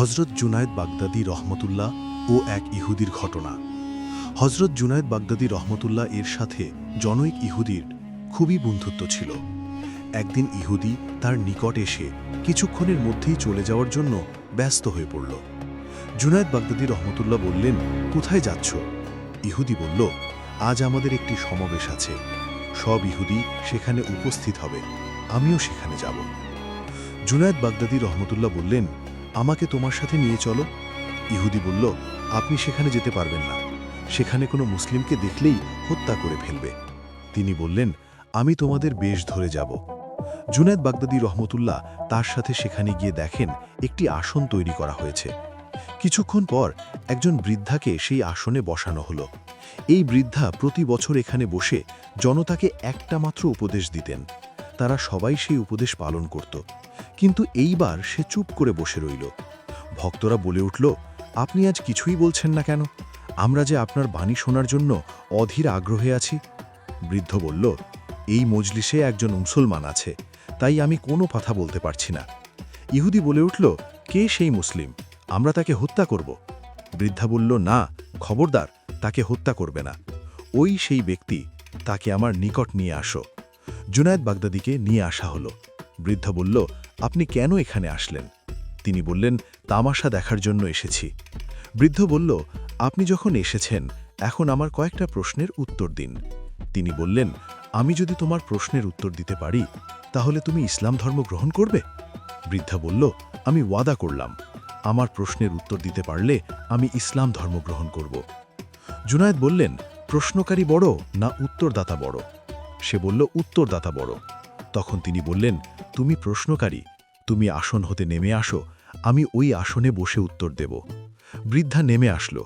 হজরত জুনায়েদ বাগদাদি রহমতুল্লাহ ও এক ইহুদির ঘটনা। হজরত জুনায়দ বাগদাদি রহমতুল্লাহ এর সাথে জনৈক ইহুদির খুবই বন্ধুত্ব ছিল। একদিন ইহুদি তার নিকট এসে কিছুক্ষণের মধ্যেই চলে যাওয়ার জন্য ব্যস্ত হয়ে পড়ল। জুনায়েদ বাগদাদি রহমতুল্লাহ বললেন, কোথায় যাচ্ছ? ইহুদি বলল, আজ আমাদের একটি সমাবেশ আছে। সব ইহুদি সেখানে উপস্থিত হবে। আমিও সেখানে যাব। জুনায়দ বাগদাদি রহমতুল্লাহ বললেন আমাকে তোমার সাথে নিয়ে চলো। ইহুদি বলল, আপনি সেখানে যেতে পারবেন না। সেখানে কোনো মুসলিমকে দেখলেই হত্যা করে ফেলবে। তিনি বললেন, আমি তোমাদের বেশ ধরে যাব। জুনায়দ বাগদাদি রহমতুল্লাহ তার সাথে সেখানে গিয়ে দেখেন, একটি আসন তৈরি করা হয়েছে। কিছুক্ষণ পর একজন বৃদ্ধাকে সেই আসনে বসানো হলো। এই বৃদ্ধা প্রতি বছর এখানে বসে জনতাকে একটা মাত্র উপদেশ দিতেন। তারা সবাই সেই উপদেশ পালন করত। কিন্তু এইবার সে চুপ করে বসে রইল। ভক্তরা বলে উঠল, আপনি আজ কিছুই বলছেন না কেন? আমরা যে আপনার বাণী শোনার জন্য অধীর আগ্রহে আছি। বৃদ্ধ বলল, এই মজলিসে একজন মুসলমান আছে, তাই আমি কোনো কথা বলতে পারছি না। ইহুদি বলে উঠল, কে সেই মুসলিম? আমরা তাকে হত্যা করব। বৃদ্ধা বলল, না, খবরদার, তাকে হত্যা করবে না। ওই সেই ব্যক্তি, তাকে আমার নিকট নিয়ে আসো। জুনায়েদ বাগদাদিকে নিয়ে আসা হলো। বৃদ্ধা বলল, আপনি কেন এখানে আসলেন? তিনি বললেন, তামাশা দেখার জন্য এসেছি। বৃদ্ধ বলল, আপনি যখন এসেছেন, এখন আমার কয়েকটা প্রশ্নের উত্তর দিন। তিনি বললেন, আমি যদি তোমার প্রশ্নের উত্তর দিতে পারি, তাহলে তুমি ইসলাম ধর্ম গ্রহণ করবে? বৃদ্ধা বলল, আমি ওয়াদা করলাম। আমার প্রশ্নের উত্তর দিতে পারলে আমি ইসলাম ধর্ম গ্রহণ করব। জুনায়েদ বললেন, প্রশ্নকারী বড় না উত্তরদাতা বড়? সে বলল, উত্তরদাতা বড়। তখন তিনি বললেন, তুমি প্রশ্নকারী, তুমি আসন হতে নেমে আসো, আমি ওই আসনে বসে উত্তর দেব। বৃদ্ধা নেমে আসলো।